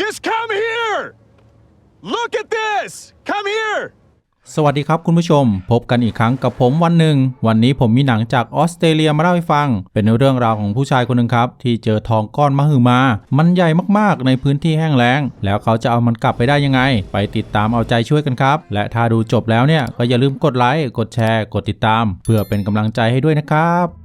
Just come here! Look at this! Come here! สวัสดีครับคุณผู้ชม พบกันอีกครั้งกับผมวันหนึ่ง วันนี้ผมมีหนังจากออสเตรเลียมาเล่าให้ฟัง เป็นเรื่องราวของผู้ชายคนหนึ่งครับ ที่เจอทองก้อนมหึมา มันใหญ่มากๆในพื้นที่แห้งแล้ง แล้วเขาจะเอามันกลับไปได้ยังไง ไปติดตามเอาใจช่วยกันครับ และถ้าดูจบแล้วเนี่ยก็อย่าลืมกดไลค์กดแชร์ กดติดตาม เพื่อเป็นกำลังใจให้ด้วยนะครับ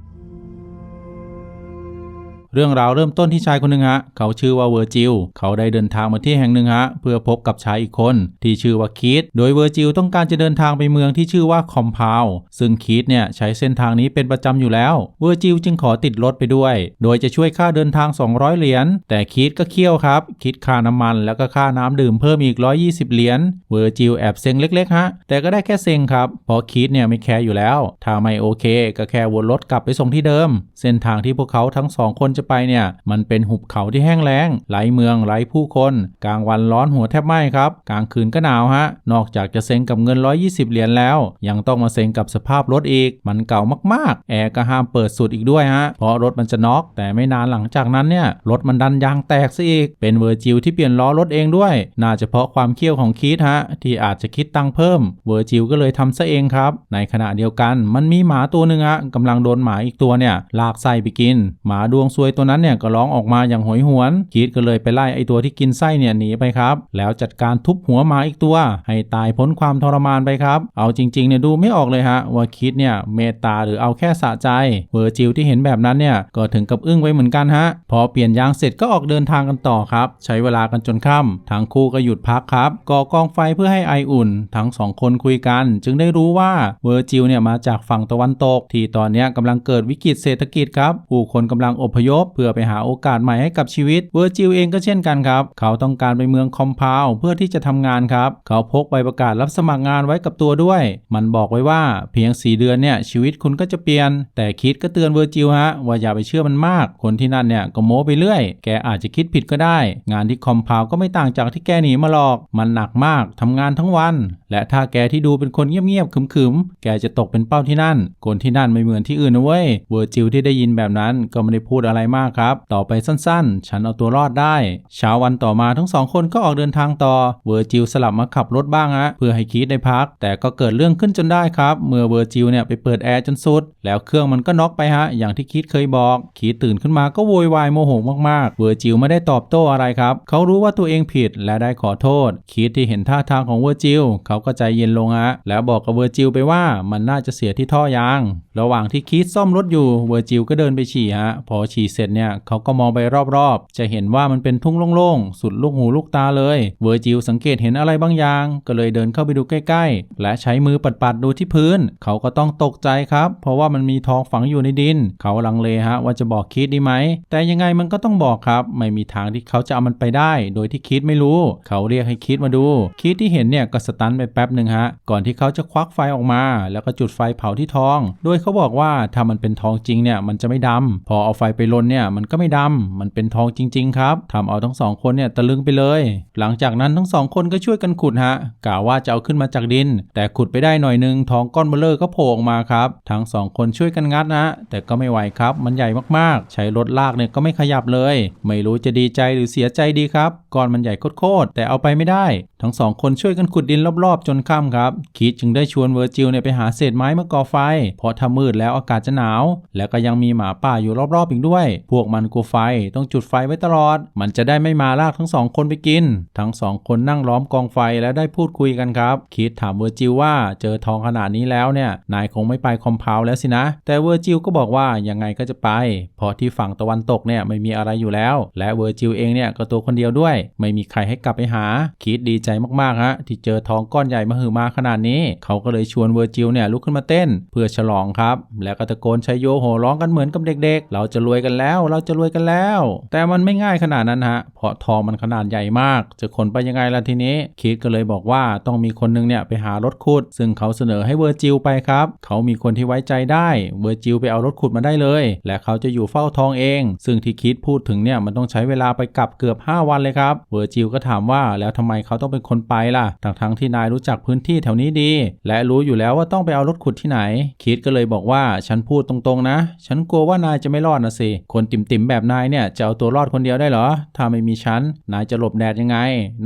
เรื่องราวเริ่มต้นที่ชายคนหนึ่งฮะ เขาชื่อว่าเวอร์จิล เขาได้เดินทางมาที่แห่งหนึ่งฮะ เพื่อพบกับชายอีกคน ที่ชื่อว่าคีตโดยเวอร์จิลต้องการจะเดินทางไปเมืองที่ชื่อว่าคอมพาวซึ่งคีตเนี่ยใช้เส้นทางนี้เป็นประจำอยู่แล้ว เวอร์จิลจึงขอติดรถไปด้วย โดยจะช่วยค่าเดินทาง 200 เหรียญ แต่คีตก็เคี่ยวครับ คิดค่าน้ำมันแล้วก็ค่าน้ำดื่มเพิ่มอีก 120 เหรียญ เวอร์จิลแอบเซ็งเล็กๆฮะ แต่ก็ได้แค่เซ็งครับ เพราะคีตเนี่ยไม่แคร์อยู่แล้ว ถ้าไม่โอเค ก็แค่วนรถกลับไปส่งที่เดิม เส้นทางที่พวกเขาทั้งสองคนจะไปเนี่ย มันเป็นหุบเขาที่แห้งแล้งไร้เมืองไร้ผู้คน กลางวันร้อนหัวแทบไหม้ครับ กลางคืนก็หนาวฮะ นอกจากจะเซ็งกับเงิน 120 เหรียญแล้ว ยังต้องมาเซ็งกับสภาพรถอีก มันเก่ามากๆ แอร์ก็ห้ามเปิดสุดอีกด้วยฮะ เพราะรถมันจะน็อก แต่ไม่นานหลังจากนั้นเนี่ย รถมันดันยางแตกซะอีก เป็นเวอร์จิลที่เปลี่ยนล้อรถเองด้วย น่าจะเพราะความเคี่ยวของคีดฮะ ที่อาจจะคิดตังเพิ่ม เวอร์จิลก็เลยทำซะเองครับ ในขณะเดียวกัน มันมีหมาตัวหนึ่งฮะกำลังโดนหมาอีกตัวเนี่ยลากไส้ไปกิน หมาดวงซวยตัวนั้นเนี่ยก็ร้องออกมาอย่างโหยหวนคีดก็เลยไปไล่ไอตัวที่กินไส้เนี่ยหนีไปครับ แล้วจัดการทุบหัวหมาอีกตัว ให้ตายพ้นความทรมานไปครับ เอาจริงๆเนี่ยดูไม่ออกเลยฮะว่าคีดเนี่ยเมตตาหรือเอาแค่สะใจ เวอร์จิลที่เห็นแบบนั้นเนี่ยก็ถึงกับอึ้งไว้เหมือนกันฮะ พอเปลี่ยนยางเสร็จก็ออกเดินทางกันต่อครับ ใช้เวลากันจนค่ำทั้งคู่ก็หยุดพักครับก่อกองไฟเพื่อให้ไออุ่น ทั้งสองคนคุยกัน จึงได้รู้ว่าเวอร์จิลเนี่ยมาจากฝั่งตะวันตก ที่ตอนนี้ยกำลังเกิดวิกฤตเศรษฐกิจครับผู้คนกำลังอพยพเพื่อไปหาโอกาสใหม่ให้กับชีวิตเวอร์จิลเองก็เช่นกันครับ เขาต้องการไปเมืองคอมพาวเพื่อที่จะทำงานครับ เขาพกใบประกาศรับสมัครงานไว้กับตัวด้วย มันบอกไว้ว่าเพียง 4 เดือนเนี่ยชีวิตคุณก็จะเปลี่ยน แต่คิดก็เตือนเวอร์จิลฮะว่าอย่าไปเชื่อมันมาก คนที่นั่นเนี่ยก็โม้ไปเรื่อย แกอาจจะคิดผิดก็ได้ งานที่คอมพาวก็ไม่ต่างจากที่แกหนีมาหรอก มันหนักมากทำงานทั้งวัน และถ้าแกที่ดูเป็นคนเงียบๆขึมๆ แกจะตกเป็นเป้าที่นั่น คนที่นั่นไม่เหมือนที่อื่นนะเว้ย เวอร์จิลที่ได้ยินแบบนั้นก็ไม่ได้พูดอะไรมากครับ ต่อไปสั้นๆ ฉันเอาตัวรอดได้ เช้าวันต่อมาทั้งสองคนก็ออกเดินทางต่อ เวอร์จิลสลับมาขับรถบ้างฮะเพื่อให้คีดได้พัก แต่ก็เกิดเรื่องขึ้นจนได้ครับ เมื่อเวอร์จิลเนี่ยไปเปิดแอร์จนสุด แล้วเครื่องมันก็น็อกไปฮะ อย่างที่คีดเคยบอกคีดตื่นขึ้นมาก็โวยวายโมโหมากๆ เวอร์จิลไม่ได้ตอบโต้อะไรครับ เขารู้ว่าตัวเองผิดและได้ขอโทษคีดที่เห็นท่าทางของเวอร์จิลเขาก็ใจเย็นลงฮะแล้วบอกกับเวอร์จิลไปว่ามันน่าจะเสียที่ท่อยาง ระหว่างที่คีดซ่อมรถอยู่เวอร์จิลก็เดินไปฉี่ฮะพอฉี่เสร็จเนี่ยเขาก็มองไปรอบๆ จะเห็นว่ามันเป็นทุ่งโล่งๆ สุดลูกหูลูกตาเลยเวอร์จิลสังเกตเห็นอะไรบางอย่าง ก็เลยเดินเข้าไปดูใกล้ๆ และใช้มือปัดๆดูที่พื้น เขาก็ต้องตกใจครับ เพราะว่ามันมีทองฝังอยู่ในดิน เขาลังเลฮะว่าจะบอกคิดดีไหม แต่ยังไงมันก็ต้องบอกครับ ไม่มีทางที่เขาจะเอามันไปได้ โดยที่คิดไม่รู้ เขาเรียกให้คิดมาดูคิดที่เห็นเนี่ยก็สตันไปแป๊บหนึ่งฮะก่อนที่เขาจะควักไฟออกมา แล้วก็จุดไฟเผาที่ทอง โดยเขาาบอกว่าถ้ามันเป็นทองจริงเนี่ยมันจะไม่ดำพอเอาไฟไปลนเนี่ยมันก็ไม่ดำมันเป็นทองจริง ๆ ครับทำเอาทั้งสองคนเนี่ยตะลึงไปเลย หลังจากนั้นทั้งสองคนก็ช่วยกันขุดฮะกะว่าจะเอาขึ้นมาจากดิน แต่ขุดไปได้หน่อยหนึงทองก้อนเบลเลอร์ก็โผล่ออกมาครับ ทั้งสองคนช่วยกันงัดนะ แต่ก็ไม่ไหวครับ มันใหญ่มากๆ ใช้รถลากเนี่ยก็ไม่ขยับเลย ไม่รู้จะดีใจหรือเสียใจดีครับก้อนมันใหญ่โคตรๆแต่เอาไปไม่ได้ ทั้งสองคนช่วยกันขุดดินรอบๆ จนค่ำครับคิดจึงได้ชวนเวอร์จิลเนี่ยไปหาเศษไม้มาก่อไฟเพราะถ้ามืดแล้วอากาศจะหนาว แล้วก็ยังมีหมาป่าอยู่รอบๆอีกด้วย พวกมันกลัวไฟต้องจุดไฟไว้ตลอด มันจะได้ไม่มาลากทั้งสองคนไปกิน ทั้งสองคนนั่งล้อมกองไฟแล้วได้พูดคุยกันครับ คิดถามเวอร์จิลว่าเจอทองขนาดนี้แล้วเนี่ยนายคงไม่ไปคอมเพลแล้วสินะ แต่เวอร์จิลก็บอกว่ายังไงก็จะไป เพราะที่ฝั่งตะวันตกเนี่ยไม่มีอะไรอยู่แล้ว และเวอร์จิลเองเนี่ยก็ตัวคนเดียวด้วย ไม่มีใครให้กลับไปหา คิดดีใจมากๆฮะที่เจอทองก้อนใหญ่มาหือมาขนาดนี้ เขาก็เลยชวนเวอร์จิลเนี่ยลุกขึ้นมาเต้น เพื่อฉลองครับ แล้วก็ตะโกนใช้โยโห่ร้องกันเหมือนกับเด็กๆ เราจะรวยกันแล้ว เราจะรวยกันแล้ว แต่มันไม่ง่ายขนาดนั้นฮะ เพราะทองมันขนาดใหญ่มาก จะขนไปยังไงล่ะทีนี้ คิดก็เลยบอกว่าต้องมีคนนึงเนี่ยไปหารถขุด ซึ่งเขาเสนอให้เวอร์จิลไปครับ เขามีคนที่ไว้ใจได้ เวอร์จิลไปเอารถขุดมาได้เลย และเขาจะอยู่เฝ้าทองเอง ซึ่งที่คิดพูดถึงเนี่ยมันต้องใช้เวลาไปกลับเกือบ 5 วันเลยครับ เวอร์จิลก็ถามว่าแล้วทำไมเขาต้องเป็นคนไปล่ะทั้งทั้งๆที่นายรู้จักพื้นที่แถวนี้ดี และรู้อยู่แล้วว่าต้องไปเอารถขุดที่ไหน คิดก็เลยบอกว่าฉันพูดตรงๆนะ ฉันกลัวว่านายจะไม่รอดนะสิ คนติ่มๆแบบนายเนี่ยจะเอาตัวรอดคนเดียวได้เหรอ ถ้าไม่มีฉัน นายจะหลบแดดยังไง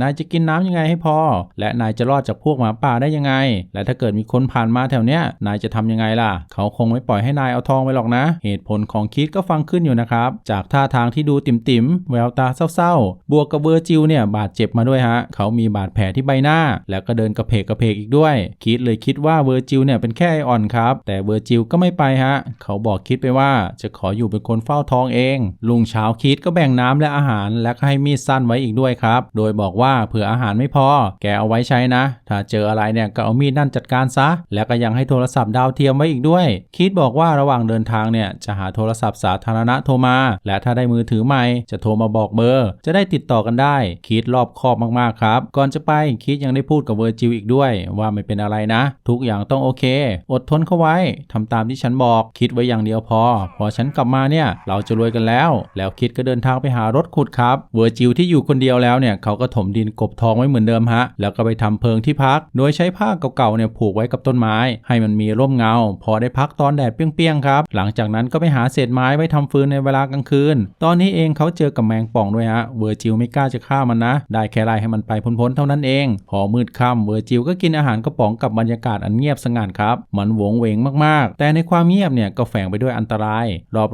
นายจะกินน้ำยังไงให้พอ และนายจะรอดจากพวกหมาป่าได้ยังไง และถ้าเกิดมีคนผ่านมาแถวเนี้ย นายจะทำยังไงล่ะ เขาคงไม่ปล่อยให้นายเอาทองไปหรอกนะ เหตุผลของคิดก็ฟังขึ้นอยู่นะครับ จากท่าทางที่ดูติ่มๆ แววตาเศร้าๆ บวกกับเวอร์จิลเนี่ยบาดเจ็บมาด้วยฮะ เขามีบาดแผลที่ใบหน้า แล้วก็เดินกระเพกกระเพกอีกด้วย คิดเลยคิดว่าเวอร์จิลเนี่ยเป็นแค่ไออ่อนครับ แต่เวอร์จิลก็ไม่ไปฮะ เขาบอกคิดไปว่าจะขออยู่เป็นคนเฝ้าทองเอง ลุงเช้าคิดก็แบ่งน้ำและอาหาร และก็ให้มีดสั้นไว้อีกด้วยครับ โดยบอกว่าเผื่ออาหารไม่พอ แกเอาไว้ใช้นะ ถ้าเจออะไรเนี่ยก็เอามีดนั่นจัดการซะ แล้วก็ยังให้โทรศัพท์ดาวเทียมไว้อีกด้วย คิดบอกว่าระหว่างเดินทางเนี่ยจะหาโทรศัพท์สาธารณะโทรมา และถ้าได้มือถือใหม่จะโทรมาบอกเบอร์ จะได้ติดต่อกันได้ คิดรอบคอบมากๆครับ ก่อนจะไปคิดยังได้พูดกับเวอร์จิลอีกด้วย ว่าไม่เป็นอะไรนะ ทุกอย่างต้องโอเค อดทนเข้าไว้ทำตามที่ฉันบอก คิดไว้อย่างเดียวพอ พอฉันกลับมาเนี่ย เราจะรวยกันแล้ว แล้วคิดก็เดินทางไปหารถขุดครับเวอร์จิลที่อยู่คนเดียวแล้วเนี่ยเขาก็ถมดินกบทองไว้เหมือนเดิมฮะ แล้วก็ไปทำเพิงที่พัก โดยใช้ผ้าเก่าๆเนี่ยผูกไว้กับต้นไม้ ให้มันมีร่มเงา พอได้พักตอนแดดเปรี้ยงๆครับ หลังจากนั้นก็ไปหาเศษไม้ไว้ทำฟืนในเวลากลางคืน ตอนนี้เองเขาเจอกับแมงป่องด้วยฮะ เวอร์จิลไม่กล้าจะฆ่ามันนะ ได้แค่ไล่ให้มันไปพ้นๆเท่านั้นเอง พอมืดค่ำเวอร์จิลก็กินอาหารกระป๋องกับบรรยากาศอันเงียบสงัดครับ มันหวงเหวงมากแต่ในความเงียบเนี่ยก็แฝงไปด้วยอันตราย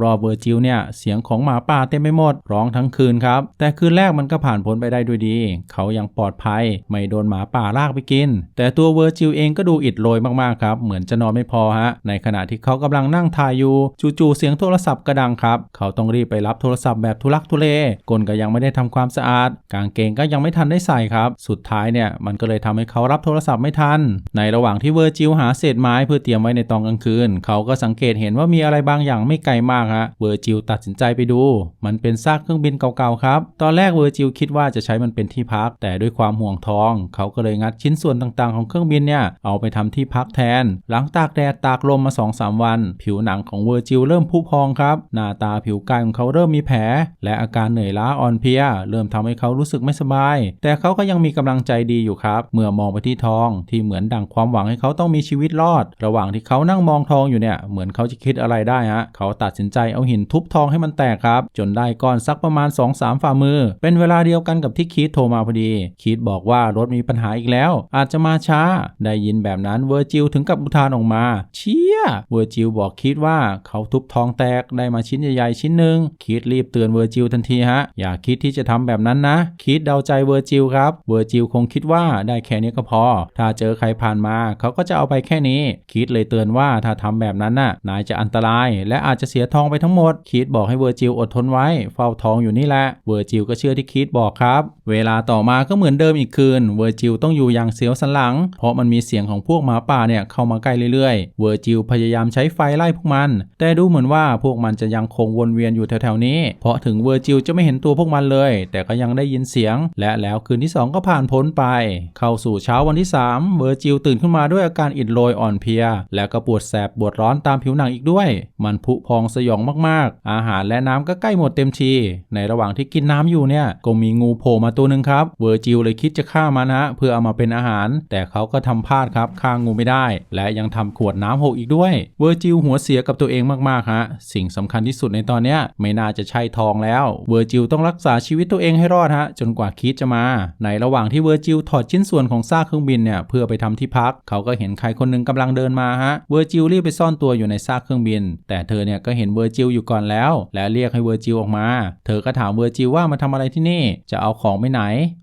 รอบๆเวอร์จิลเนี่ยเสียงของหมาป่าเต็มไปหมดร้องทั้งคืนครับ แต่คืนแรกมันก็ผ่านพ้นไปได้ด้วยดี เขายังปลอดภัย ไม่โดนหมาป่าลากไปกิน แต่ตัวเวอร์จิลเองก็ดูอิดโรยมากๆครับ เหมือนจะนอนไม่พอฮะ ในขณะที่เขากำลังนั่งถ่ายอยู่จู่ๆเสียงโทรศัพท์กระดังครับ เขาต้องรีบไปรับโทรศัพท์แบบทุลักทุเลก้นก็ยังไม่ได้ทำความสะอาด กางเกงก็ยังไม่ทันได้ใส่ครับ สุดท้ายเนี่ยมันก็เลยทำให้เขารับโทรศัพท์ไม่ทัน ในระหว่างที่เวอร์จิลหาเศษไม้เพื่อเตรียมไว้ในตอนกลางคืนเขาก็สังเกตเห็นว่ามีอะไรบางอย่างไม่ไกลมากฮะเวอร์จิลตัดสินใจไปดู มันเป็นซากเครื่องบินเก่าๆครับ ตอนแรกเวอร์จิลคิดว่าจะใช้มันเป็นที่พัก แต่ด้วยความห่วงท้อง เขาก็เลยงัดชิ้นส่วนต่างๆของเครื่องบินเนี่ยเอาไปทำที่พักแทน หลังตากแดดตากลมมา2-3วัน ผิวหนังของเวอร์จิลเริ่มพุพองครับ หน้าตาผิวกายของเขาเริ่มมีแผล และอาการเหนื่อยล้าอ่อนเพลีย เริ่มทำให้เขารู้สึกไม่สบาย แต่เขาก็ยังมีกำลังใจดีอยู่ครับ เมื่อมองไปที่ทองที่เหมือนดั่งความหวังให้เขาต้องมีชีวิตรอด ระหว่างที่เขานั่งมองทองอยู่เนี่ยเหมือนเขาจะคิดอะไรได้ฮะเขาตัดสินใจเอาหินทุบทองให้มันแตกครับ จนได้ก้อนสักประมาณ 2-3 ฝ่ามือ เป็นเวลาเดียวกันกับที่คีตโทรมาพอดี คีตบอกว่ารถมีปัญหาอีกแล้ว อาจจะมาช้า ได้ยินแบบนั้นเวอร์จิลถึงกับอุทานออกมา เชี่ยเวอร์จิลบอกคีตว่าเขาทุบทองแตกได้มาชิ้นใหญ่ๆชิ้นหนึ่งคีตรีบเตือนเวอร์จิลทันทีฮะอย่าคิดที่จะทำแบบนั้นนะคีตเดาใจเวอร์จิลครับเวอร์จิลคงคิดว่าได้แค่นี้ก็พอ ถ้าเจอใครผ่านมา เขาก็จะเอาไปแค่นี้คีตเลยเตือนว่าถ้าทำแบบนั้นน่ะ นายจะอันตราย และอาจจะเสียทองไปทั้งหมดคีตบอกให้เวอร์จิลอดทนไว้ เฝ้าทองอยู่นี่แหละ เวอร์จิลก็เชื่อที่คีตบอกครับ เวลาต่อมาก็เหมือนเดิมอีกคืน เวอร์จิลต้องอยู่อย่างเสียวสันหลัง เพราะมันมีเสียงของพวกหมาป่าเนี่ยเข้ามาใกล้เรื่อยๆ เวอร์จิลพยายามใช้ไฟไล่พวกมัน แต่ดูเหมือนว่าพวกมันจะยังคงวนเวียนอยู่แถวๆนี้ เพราะถึงเวอร์จิลจะไม่เห็นตัวพวกมันเลย แต่ก็ยังได้ยินเสียง และแล้วคืนที่สองก็ผ่านพ้นไป เข้าสู่เช้าวันที่สามเวอร์จิลตื่นขึ้นมาด้วยอาการอิดโรยอ่อนเพลีย และก็ปวดแสบปวดร้อนตามผิวหนังอีกด้วย มันผุพองสยองมากๆ อาหารและน้ำก็ใกล้หมดเต็มที ในระหว่างที่กินน้ำอยู่เนี่ย ก็มีงูโผล่มาตัวหนึ่งครับ เวอร์จิลเลยคิดจะฆ่ามันฮะเพื่อเอามาเป็นอาหาร แต่เขาก็ทำพลาดครับฆ่างูไม่ได้ และยังทำขวดน้ำหกอีกด้วย เวอร์จิลหัวเสียกับตัวเองมากๆฮะสิ่งสำคัญที่สุดในตอนเนี้ยไม่น่าจะใช่ทองแล้ว เวอร์จิลต้องรักษาชีวิตตัวเองให้รอดฮะจนกว่าคิดจะมา ในระหว่างที่เวอร์จิลถอดชิ้นส่วนของซากเครื่องบินเนี่ยเพื่อไปทำที่พัก เขาก็เห็นใครคนหนึงกำลังเดินมาฮะเวอร์จิลรีบไปซ่อนตัวอยู่ในซากเครื่องบิน แต่เธอเนี่ยก็เห็นเวอร์จิลอยู่ก่อนแล้ว และเรียกให้เวอร์จิลออกมา เธอก็ถามเวอร์จิลว่ามาทำอะไรที่นี่ จะเอาของไปไหน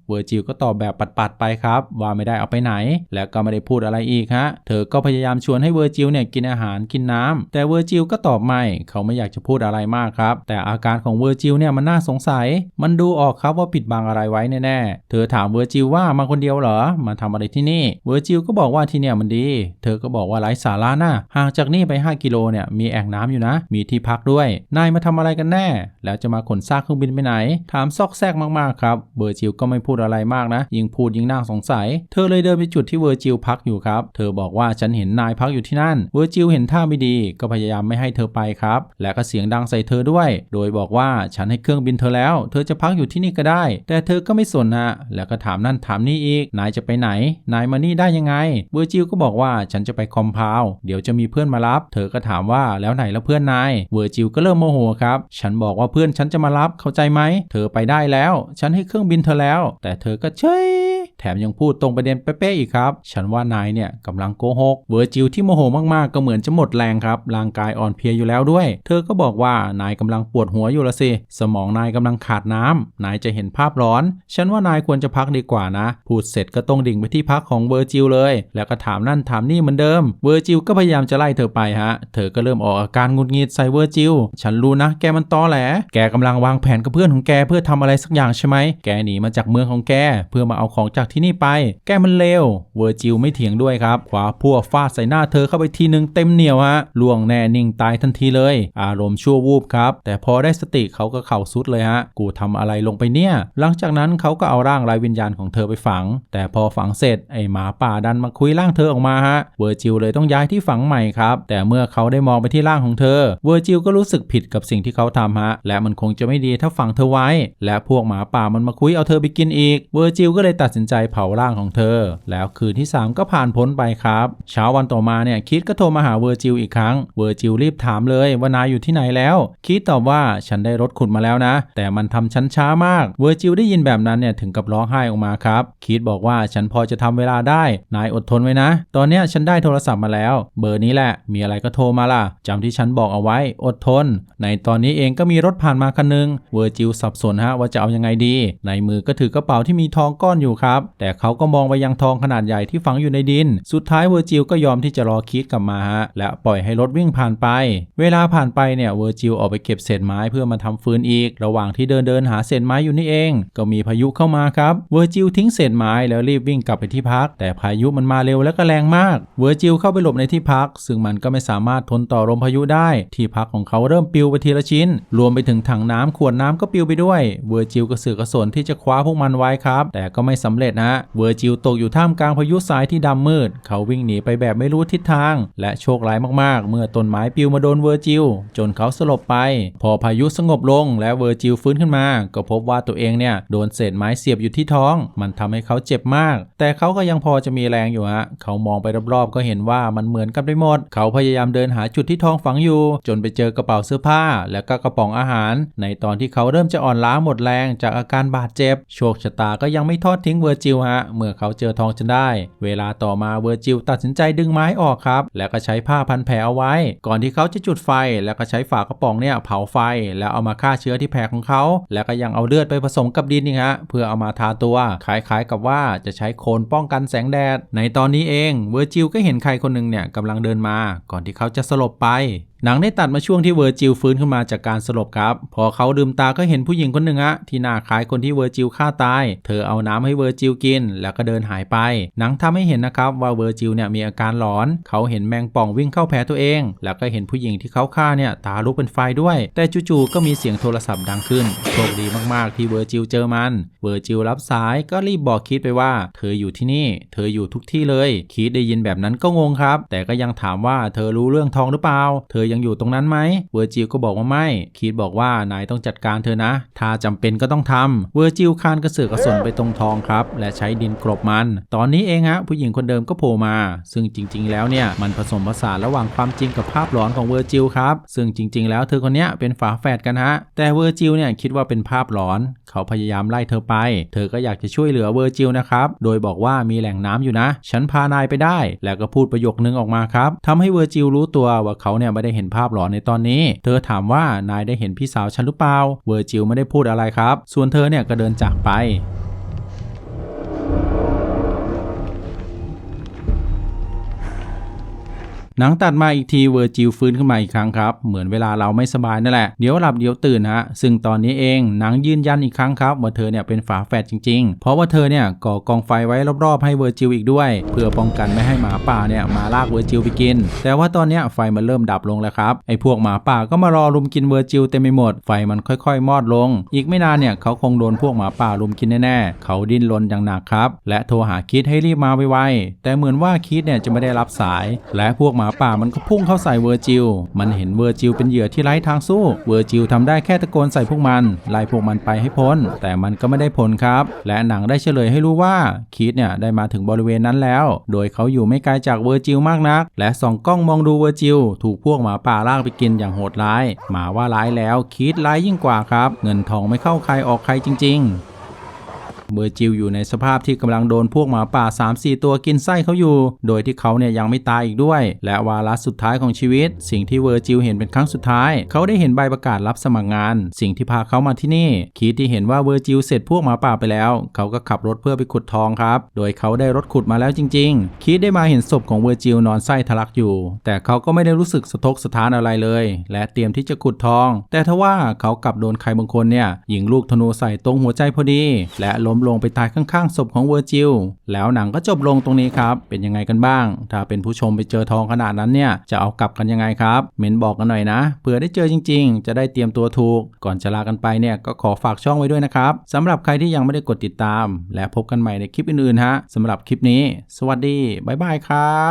เวอร์จิลก็ตอบแบบปัดๆไปครับ ว่าไม่ได้เอาไปไหน และก็ไม่ได้พูดอะไรอีกฮะ เธอก็พยายามชวนให้เวอร์จิลเนี่ยกินอาหารกินน้ำแต่เวอร์จิลก็ตอบไม่ เขาไม่อยากจะพูดอะไรมากครับ แต่อาการของเวอร์จิลเนี่ยมันน่าสงสัย มันดูออกครับว่าปิดบังอะไรไว้แน่ๆ เธอถามเวอร์จิลว่ามาคนเดียวเหรอ มาทำอะไรที่นี่ เวอร์จิลก็บอกว่าที่เนี่ยมันดี เธอก็บอกว่าไร้สาระนะห่างจากนี่ไป 5 กิโลเนี่ยมีแอ่งน้ำอยู่นะ มีที่พักด้วย นายมาทำอะไรกันแน่ แล้วจะมาขนซากเครื่องบินไปไหน ถามซอกแซกมากๆครับ เวอร์จิลก็ไม่พูดอะไรมากนะ ยิ่งพูดยิ่งน่าสงสัย เธอเลยเดินไปจุดที่เวอร์จิลพักอยู่ครับ เธอบอกว่าฉันเห็นนายพักอยู่ที่นั่น เวอร์จิลเห็นท่าไม่ดี ก็พยายามไม่ให้เธอไปครับ และก็เสียงดังใส่เธอด้วย โดยบอกว่าฉันให้เครื่องบินเธอแล้ว เธอจะพักอยู่ที่นี่ก็ได้ แต่เธอก็ไม่สนนะ แล้วก็ถามนั่นถามนี่อีก นายจะไปไหน นายมานี่ได้ยังไง เวอร์จิลก็บอกว่าฉันจะไปคอมพาวเดี๋ยวจะมีเพื่อนื่อนมารับ เธอก็ถามว่าแล้วไหนแล้วเพื่อนนาย เวอร์จิลก็เริ่มโมโหครับ ฉันบอกว่าเพื่อนฉันจะมารับเข้าใจไหม เธอไปได้แล้ว ฉันให้เครื่องบินเธอแล้ว แต่เธอก็เฉย แถมยังพูดตรงประเด็นเป๊ะๆอีกครับ ฉันว่านายเนี่ยกำลังโกหกเวอร์จิลที่โมโหมากๆก็เหมือนจะหมดแรงครับร่างกายอ่อนเพลียอยู่แล้วด้วย เธอก็บอกว่านายกำลังปวดหัวอยู่ละสิสมองนายกำลังขาดน้ำนายจะเห็นภาพร้อน ฉันว่านายควรจะพักดีกว่านะ พูดเสร็จก็ต้องดิ่งไปที่พักของเวอร์จิลเลย แล้วก็ถามนั่นถามนี่เหมือนเดิมเวอร์จิลก็พยายามจะไล่เธอไปฮะ เธอก็เริ่มออกอาการงุดงิดใส่เวอร์จิลฉันรู้นะ แกมันตอแหล แกกำลังวางแผนกับเพื่อนของแกเพื่อทำอะไรสักอย่างใช่ไหมแกหนีมาจากเมืองของแกเพื่อมาเอาของจากที่นี่ไป แกมันเลว เวอร์จิลไม่เถียงด้วยครับขวาพัวฟาดใส่หน้าเธอเข้าไปทีนึงเต็มเหนียวฮะล่วงแน่นิ่งตายทันทีเลย อารมณ์ชั่ววูบครับ แต่พอได้สติเขาก็เข่าสุดเลยฮะ กูทำอะไรลงไปเนี่ย หลังจากนั้นเขาก็เอาร่างไร้วิญญาณของเธอไปฝัง แต่พอฝังเสร็จไอหมาป่าดันมาคุยร่างเธอออกมาฮะ เวอร์จิลเลยต้องย้ายที่ฝังใหม่ครับ แต่เมื่อเขาได้มองไปที่ร่างของเธอ เวอร์จิลก็รู้สึกผิดกับสิ่งที่เขาทำฮะ และมันคงจะไม่ดีถ้าฝังเธอไว้ และพวกหมาป่ามันมาคุยเอาเธอไปกินอีก เวอร์จิลก็เลยตัดสินใจเผาร่างของเธอ แล้วคืนที่ 3 ก็ผ่านพ้นไปครับ เช้าวันต่อมาเนี่ยคิดก็โทรมาหาเวอร์จิลอีกครั้ง เวอร์จิลรีบถามเลยว่านายอยู่ที่ไหนแล้ว คิดตอบว่าฉันได้รถขุดมาแล้วนะ แต่มันทำฉันช้ามาก เวอร์จิลได้ยินแบบนั้นเนี่ยถึงกับร้องไห้ออกมาครับ คิดบอกว่าฉันพอจะทำเวลาได้ นายอดทนไว้นะ ตอนเนี้ยฉันได้โทรศัพท์มาแล้ว เบอร์นี้แหละ มีอะไรก็โทรมาล่ะจำที่ฉันบอกเอาไว้ อดทน ในตอนนี้เองก็มีรถผ่านมาคันหนึง เวอร์จิลสับสนฮะว่าจะเอายังไงดี ในมือก็ถือกระเป๋าที่มีทองก้อนอยู่ครับแต่เขาก็มองไปยังทองขนาดใหญ่ที่ฝังอยู่ในดิน สุดท้ายเวอร์จิลก็ยอมที่จะรอคิดกลับมาฮะ และปล่อยให้รถวิ่งผ่านไป เวลาผ่านไปเนี่ยเวอร์จิลออกไปเก็บเศษไม้เพื่อมาทำฟืนอีก ระหว่างที่เดินเดินหาเศษไม้อยู่นี่เอง ก็มีพายุเข้ามาครับ เวอร์จิลทิ้งเศษไม้แล้วรีบวิ่งกลับไปที่พัก แต่พายุมันมาเร็วและก็แรงมาก เวอร์จิลเข้าไปหลบในที่พัก ซึ่งมันก็ไม่สามารถทนต่อลมพายุได้ ที่พักของเขาเริ่มปลิวไปทีละชิ้น รวมไปถึงถังน้ำขวดน้ำก็ปลิวไปด้วย เวอร์จิลกระสือกระสนที่จะคว้าพวกมันไว้ครับ แต่ก็ไม่สำเร็จนะ เวอร์จิลตกอยู่ท่ามกลางพายุทรายที่ดำมืด เขาวิ่งหนีไปแบบไม่รู้ทิศทาง และโชคร้ายมากๆ เมื่อต้นไม้ปลิวมาโดนเวอร์จิลจนเขาสลบไป พอพายุสงบลงและเวอร์จิลฟื้นขึ้นมา ก็พบว่าตัวเองเนี่ยโดนเศษไม้เสียบอยู่ที่ท้อง มันทำให้เขาเจ็บมาก แต่เขาก็ยังพอจะมีแรงอยู่ฮะเขามองไปรอบๆก็เห็นว่ามันเหมือนกันไปหมด เขาพยายามเดินหาจุดที่ท้องฝังอยู่ จนไปเจอกระเป๋าเสื้อผ้า และก็กระป๋องอาหาร ในตอนที่เขาเริ่มจะอ่อนล้าหมดแรงจากอาการบาดเจ็บโชคชะตาก็ยังไม่ทอดทิ้งเวอร์จิลฮะ เมื่อเขาเจอทองจนได้ เวลาต่อมาเวอร์จิลตัดสินใจดึงไม้ออกครับ แล้วก็ใช้ผ้าพันแผลเอาไว้ ก่อนที่เขาจะจุดไฟ แล้วก็ใช้ฝากระป๋องเนี่ยเผาไฟ แล้วเอามาฆ่าเชื้อที่แผลของเขา แล้วก็ยังเอาเลือดไปผสมกับดินนี่ฮะ เพื่อเอามาทาตัว คล้ายๆกับว่าจะใช้โคนป้องกันแสงแดด ในตอนนี้เอง เวอร์จิลก็เห็นใครคนหนึ่งเนี่ยกำลังเดินมา ก่อนที่เขาจะสลบไปหนังได้ตัดมาช่วงที่เวอร์จิลฟื้นขึ้นมาจากการสลบครับ พอเขาลืมตาก็เห็นผู้หญิงคนหนึ่งอะที่หน้าคล้ายคนที่เวอร์จิลฆ่าตาย เธอเอาน้ำให้เวอร์จิลกิน แล้วก็เดินหายไป หนังทำให้เห็นนะครับว่าเวอร์จิลเนี่ยมีอาการหลอน เขาเห็นแมงป่องวิ่งเข้าแผลตัวเอง แล้วก็เห็นผู้หญิงที่เขาฆ่าเนี่ยตาลุกเป็นไฟด้วย แต่จู่ๆก็มีเสียงโทรศัพท์ดังขึ้น โชคดีมากๆที่เวอร์จิลเจอมัน เวอร์จิลรับสายก็รีบบอกคิดไปว่า เธออยู่ที่นี่ เธออยู่ทุกที่เลย คิดได้ยินแบบนั้นก็งงครับ แต่ก็ยังถามว่าเธอรู้เรื่องทองหรือเปล่า เธอยังอยู่ตรงนั้นไหมเวอร์จิลก็บอกว่าไม่คีดบอกว่านายต้องจัดการเธอนะ ถ้าจำเป็นก็ต้องทำเวอร์จิลคานกระเสือกกระสนไปตรงทองครับ และใช้ดินกลบมัน ตอนนี้เองฮะผู้หญิงคนเดิมก็โผล่มา ซึ่งจริง ๆ แล้วเนี่ยมันผสมผสานระหว่างความจริงกับภาพหลอนของเวอร์จิลครับ ซึ่งจริง ๆ แล้วเธอคนนี้เป็นฝาแฝดกันฮะ แต่เวอร์จิลเนี่ยคิดว่าเป็นภาพหลอน เขาพยายามไล่เธอไป เธอก็อยากจะช่วยเหลือเวอร์จิลนะครับ โดยบอกว่ามีแหล่งน้ำอยู่นะ ฉันพานายไปได้ แล้วก็พูดประโยคนึงออกมาครับทำให้เวอร์จิลรู้ตัวว่าเขาเนี่ยไม่ได้เห็นภาพหลอนในตอนนี้ เธอถามว่านายได้เห็นพี่สาวฉันหรือเปล่า เวอร์จิลไม่ได้พูดอะไรครับ ส่วนเธอเนี่ยก็เดินจากไป หนังตัดมาอีกทีเวอร์จิลฟื้นขึ้นมาอีกครั้งครับ เหมือนเวลาเราไม่สบายนั่นแหละ เดี๋ยวหลับเดี๋ยวตื่นฮะ ซึ่งตอนนี้เองหนังยืนยันอีกครั้งครับ ว่าเธอเนี่ยเป็นฝาแฝดจริง ๆ เพราะว่าเธอเนี่ยก่อกองไฟไว้รอบๆให้เวอร์จิลอีกด้วย เพื่อป้องกันไม่ให้หมาป่าเนี่ยมาลากเวอร์จิลไปกิน แต่ว่าตอนนี้ไฟมันเริ่มดับลงแล้วครับ ไอ้พวกหมาป่าก็มารอรุมกินเวอร์จิลเต็มไปหมด ไฟมันค่อยๆ มอดลง อีกไม่นานเนี่ยเขาคงโดนพวกหมาป่ารุมกินแน่ๆ เขาดิ้นรนอย่างหนักครับ และโทรหาคิดให้รีบมาไวๆ แต่เหมือนว่าคิดเนี่ยจะไม่ได้รับสาย และพวกหมาป่ามันก็พุ่งเข้าใส่เวอร์จิล มันเห็นเวอร์จิลเป็นเหยื่อที่ไร้ทางสู้ เวอร์จิลทำได้แค่ตะโกนใส่พวกมัน ไล่พวกมันไปให้พ้น แต่มันก็ไม่ได้ผลครับ และหนังได้เฉลยให้รู้ว่าคีตเนี่ยได้มาถึงบริเวณนั้นแล้ว โดยเขาอยู่ไม่ไกลจากเวอร์จิลมากนัก และส่องกล้องมองดูเวอร์จิล ถูกพวกหมาป่าลากไปกินอย่างโหดร้าย หมาว่าร้ายแล้วคีตร้ายยิ่งกว่าครับ เงินทองไม่เข้าใครออกใครจริง ๆ เวอร์จิลอยู่ในสภาพที่กำลังโดนพวกหมาป่า 3-4 ตัวกินไส้เขาอยู่ โดยที่เขาเนี่ยยังไม่ตายอีกด้วย และวาระสุดท้ายของชีวิต สิ่งที่เวอร์จิลเห็นเป็นครั้งสุดท้าย เขาได้เห็นใบประกาศรับสมัครงาน สิ่งที่พาเขามาที่นี่คีตที่เห็นว่าเวอร์จิลเสร็จพวกหมาป่าไปแล้ว เขาก็ขับรถเพื่อไปขุดทองครับ โดยเขาได้รถขุดมาแล้วจริง ๆคีตได้มาเห็นศพของเวอร์จิลนอนไส้ทะลักอยู่ แต่เขาก็ไม่ได้รู้สึกสะทกสะท้านอะไรเลย และเตรียมที่จะขุดทอง แต่ทว่าเขากลับโดนใครบางคนเนี่ยยิงลูกธนูใส่ตรงหัวใจพอดี และล้มลงไปตายข้างๆศพของเวอร์จิล แล้วหนังก็จบลงตรงนี้ครับ เป็นยังไงกันบ้าง ถ้าเป็นผู้ชมไปเจอทองขนาดนั้นเนี่ยจะเอากลับกันยังไงครับเมนบอกกันหน่อยนะเผื่อได้เจอจริง ๆ จะได้เตรียมตัวถูก ก่อนจะลากันไปเนี่ยก็ขอฝากช่องไว้ด้วยนะครับสำหรับใครที่ยังไม่ได้กดติดตาม และพบกันใหม่ในคลิปอื่นๆฮะสำหรับคลิปนี้ สวัสดีบ๊ายบายครับ